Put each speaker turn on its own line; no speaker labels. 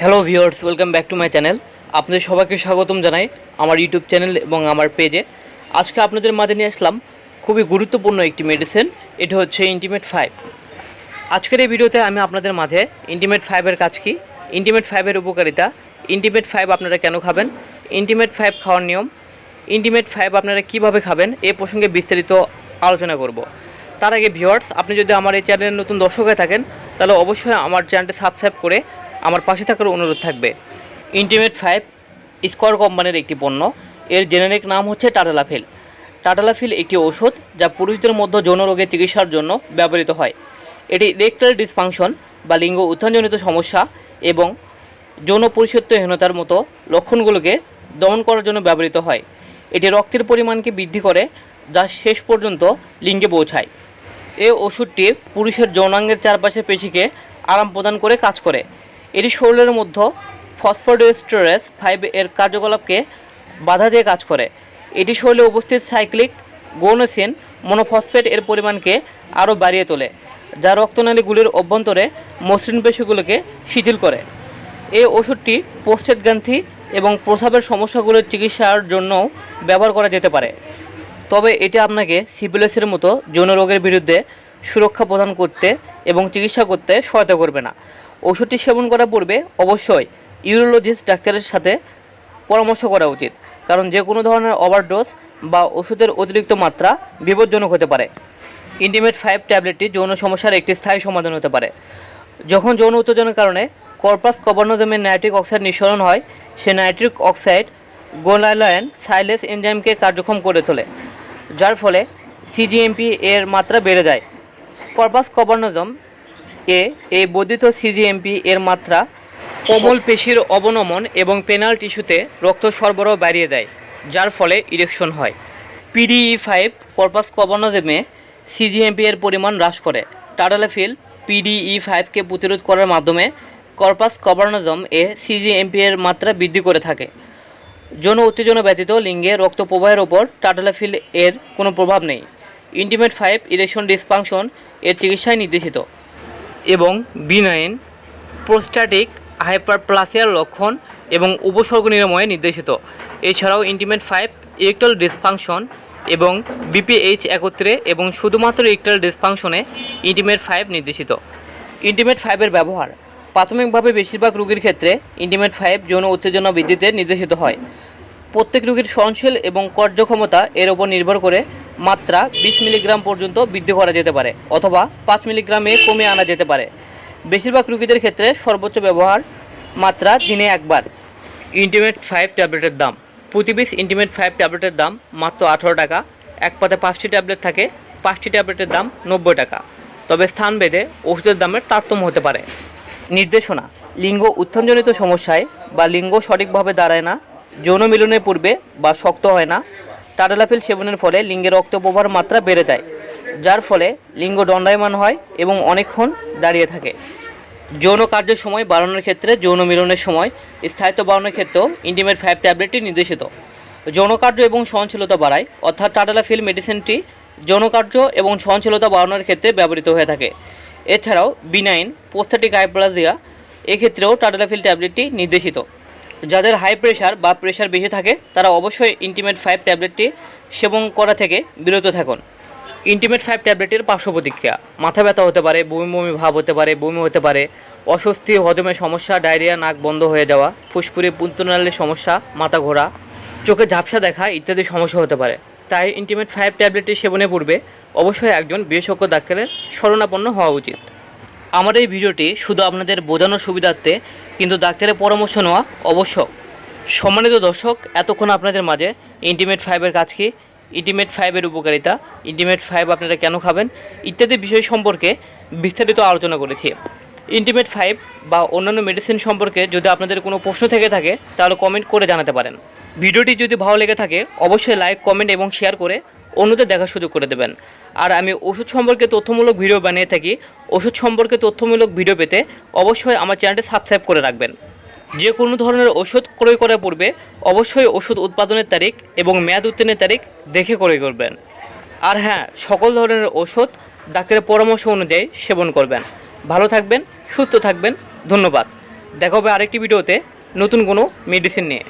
Hello viewers welcome back to my channel আপনাদের সবাইকে স্বাগতম জানাই আমার ইউটিউব চ্যানেল এবং আমার পেজে আজকে আপনাদের মাঝে নিয়ে আসলাম খুবই গুরুত্বপূর্ণ একটি মেডিসিন এটা হচ্ছে ইন্টিমেট ফাইভ আজকের এই ভিডিওতে আমি আপনাদের মাঝে ইন্টিমেট ফাইভের কাজ কি? ইন্টিমেট ফাইভের উপকারিতা। ইন্টিমেট ফাইভ আপনারা কেন খাবেন? ইন্টিমেট ফাইভ খাওয়ার নিয়ম। ইন্টিমেট ফাইভ আপনারা কীভাবে খাবেন? এ প্রসঙ্গে বিস্তারিত আলোচনা করব। তার আগে ভিউয়ার্স আপনি যদি আমার এই চ্যানেলের নতুন দর্শক হয়ে থাকেন, তাহলে অবশ্যই আমার চ্যানেলটি সাবস্ক্রাইব করে আমার পাশে থাকার অনুরোধ থাকবে। ইন্টিমেট ফাইভ স্কোয়ার কোম্পানির একটি পণ্য। এর জেনেরিক নাম হচ্ছে টাটালাফিল টাটালাফিল একটি ওষুধ যা পুরুষদের মধ্যে যৌন রোগের চিকিৎসার জন্য ব্যবহৃত হয়। এটি রেক্টাল ডিসফাংশন বা লিঙ্গ উত্থানজনিত সমস্যা এবং যৌন পরিশুদ্ধহীনতার মতো লক্ষণগুলোকে দমন করার জন্য ব্যবহৃত হয়। এটি রক্তের পরিমাণকে বৃদ্ধি করে যা শেষ পর্যন্ত লিঙ্গে পৌঁছায়। এই ওষুধটি পুরুষের যৌনাঙ্গের চারপাশে পেশিকে আরাম প্রদান করে কাজ করে। এটি শরীরের মধ্যে ফসফোডেস্টেরেস ফাইভ এর কার্যকলাপকে বাধা দিয়ে কাজ করে। এটি শরীরে উপস্থিত সাইক্লিক গৌনসিন মনোফসফেট এর পরিমাণকে আরও বাড়িয়ে তোলে, যা রক্তনালীগুলির অভ্যন্তরে মসৃণ পেশিগুলোকে শিথিল করে। এই ওষুধটি পোস্টেট গ্রন্থি এবং প্রস্রাবের সমস্যাগুলোর চিকিৎসার জন্যও ব্যবহার করা যেতে পারে। তবে এটা আপনাকে সিপিএসের মতো যৌন রোগের বিরুদ্ধে সুরক্ষা প্রদান করতে এবং চিকিৎসা করতে সহায়তা করবে না। ওষুধটি সেবন করার পূর্বে অবশ্যই ইউরোলজিস্ট ডাক্তারের সাথে পরামর্শ করা উচিত, কারণ যে কোনো ধরনের ওভারডোজ বা ওষুধের অতিরিক্ত মাত্রা বিপজ্জনক হতে পারে। ইন্টিমেট ফাইভ ট্যাবলেটটি যৌন সমস্যার একটি স্থায়ী সমাধান হতে পারে। যখন যৌন উত্তেজনার কারণে কর্পাস কবর্নোজমের নাইট্রিক অক্সাইড নিঃসরণ হয়, সে নাইট্রিক অক্সাইড গোলাইলায়ন সাইলেস এনজাইমকে কার্যক্ষম করে তোলে, যার ফলে সিজিএমপি এর মাত্রা বেড়ে যায়। কর্পাস কবর্নোজম এ এই বর্ধিত সিজিএমপি এর মাত্রা কোমল পেশির অবনমন এবং পেনাল টিস্যুতে রক্ত সরবরাহ বাড়িয়ে দেয়, যার ফলে ইরেকশন হয়। পিডিই ফাইভ কর্পাস কবর্নোজমে সিজিএমপি এর পরিমাণ হ্রাস করে। টাডালাফিল পিডিই ফাইভকে প্রতিরোধ করার মাধ্যমে কর্পাস কবর্নোজম এ সিজিএমপি এর মাত্রা বৃদ্ধি করে থাকে। যৌন উত্তেজনা ব্যতীত লিঙ্গে রক্ত প্রবাহের ওপর টাটালাফিল এর কোনো প্রভাব নেই। ইন্টিমেট ফাইভ ইরেকশন ডিসফাংশন এর চিকিৎসায় নির্দেশিত। এবং বিনাইন প্রোস্ট্যাটিক হাইপারপ্লাসিয়ার লক্ষণ এবং উপসর্গ নিরাময়ে নির্দেশিত। এছাড়াও ইন্টিমেট ফাইভ ইরেকটাল ডিসফাংশন এবং বিপিএইচ একত্রে এবং শুধুমাত্র ইরেকটাল ডিসফাংশনে ইন্টিমেট ফাইভ নির্দেশিত। ইন্টিমেট ফাইভের ব্যবহার। প্রাথমিকভাবে বেশিরভাগ রোগীর ক্ষেত্রে ইন্টিমেট ফাইভ যৌন উত্তেজনা বৃদ্ধিতে নির্দেশিত হয়। প্রত্যেক রোগীর সহনশীল এবং কার্যক্ষমতা এর ওপর নির্ভর করে মাত্রা বিশ মিলিগ্রাম পর্যন্ত বৃদ্ধি করা যেতে পারে, অথবা পাঁচ মিলিগ্রামে কমিয়ে আনা যেতে পারে। বেশিরভাগ রুগীদের ক্ষেত্রে সর্বোচ্চ ব্যবহার মাত্রা দিনে একবার। ইন্টিমেট ফাইভ ট্যাবলেটের দাম। প্রতি পিস ইন্টিমেট ফাইভ ট্যাবলেটের দাম মাত্র আঠারো টাকা। এক পাতে পাঁচটি ট্যাবলেট থাকে, পাঁচটি ট্যাবলেটের দাম নব্বই টাকা। তবে স্থান ভেদে ওষুধের দামের তারতম্য হতে পারে। নির্দেশনা। লিঙ্গ উত্থানজনিত সমস্যায় বা লিঙ্গ সঠিকভাবে দাঁড়ায় না, যৌন মিলনের পূর্বে বা শক্ত হয় না টাডালাফিল সেবনের ফলে লিঙ্গে রক্ত প্রবাহের মাত্রা বেড়ে যায়, যার ফলে লিঙ্গ দণ্ডায়মান হয় এবং অনেকক্ষণ দাঁড়িয়ে থাকে। যৌন কার্যের সময় বাড়ানোর ক্ষেত্রে যৌন মিলনের সময় স্থায়িত্ব বাড়ানোর ক্ষেত্রেও ইন্ডিমেট ফাইভ ট্যাবলেটটি নির্দেশিত। যৌন কার্য এবং সহনশীলতা বাড়ায়, অর্থাৎ টাডালাফিল মেডিসিনটি যৌন কার্য এবং সহনশীলতা বাড়ানোর ক্ষেত্রে ব্যবহৃত হয়ে থাকে। এছাড়াও, বিনাইন পোস্থাটিক হাইপ্লাজিয়া এক্ষেত্রেও টাডালাফিল ট্যাবলেটটি নির্দেশিত। যাদের হাই প্রেশার বা প্রেশার বেশি থাকে, তারা অবশ্যই ইন্টিমেট ফাইভ ট্যাবলেটটি সেবন করা থেকে বিরত থাকুন। ইন্টিমেট ফাইভ ট্যাবলেটের পার্শ্ব প্রতিক্রিয়া। মাথা ব্যথা হতে পারে, বমি বমি ভাব হতে পারে, বমি হতে পারে, অস্বস্তি হজমের সমস্যা, ডায়রিয়া, নাক বন্ধ হয়ে যাওয়া, ফুসফুরে পুন্তনালের সমস্যা, মাথা ঘোরা, চোখে ঝাপসা দেখা ইত্যাদি সমস্যা হতে পারে। তাই ইন্টিমেট ফাইভ ট্যাবলেটটি সেবনের পূর্বে অবশ্যই একজন বিশেষজ্ঞ ডাক্তারের শরণাপন্ন হওয়া উচিত। আমার এই ভিডিওটি শুধু আপনাদের বোঝানোর সুবিধার্থে, কিন্তু ডাক্তারের পরামর্শ নেওয়া আবশ্যক। সম্মানিত দর্শক, এতক্ষণ আপনাদের মাঝে ইন্টিমেট ফাইভের কাজ কি? ইন্টিমেট ফাইভের উপকারিতা ইন্টিমেট ফাইভ আপনারা কেন খাবেন? ইত্যাদি বিষয় সম্পর্কে বিস্তারিত আলোচনা করেছি। ইন্টিমেট ফাইভ বা অন্যান্য মেডিসিন সম্পর্কে যদি আপনাদের কোনো প্রশ্ন থেকে থাকে, তাহলে কমেন্ট করে জানাতে পারেন। ভিডিওটি যদি ভালো লেগে থাকে, অবশ্যই লাইক কমেন্ট এবং শেয়ার করে অন্যদের দেখার সুযোগ করে দেবেন। আর আমি ওষুধ সম্পর্কে তথ্যমূলক ভিডিও বানিয়ে থাকি। ওষুধ সম্পর্কে তথ্যমূলক ভিডিও পেতে অবশ্যই আমার চ্যানেলটি সাবস্ক্রাইব করে রাখবেন। যে কোনো ধরনের ওষুধ ক্রয় করার পূর্বে অবশ্যই ওষুধ উৎপাদনের তারিখ এবং মেয়াদ উত্তীর্ণের তারিখ দেখে ক্রয় করবেন। আর হ্যাঁ সকল ধরনের ওষুধ ডাক্তারের পরামর্শ অনুযায়ী সেবন করবেন। ভালো থাকবেন, সুস্থ থাকবেন, ধন্যবাদ। দেখা হবে আরেকটি ভিডিওতে নতুন কোনো মেডিসিন নিয়ে।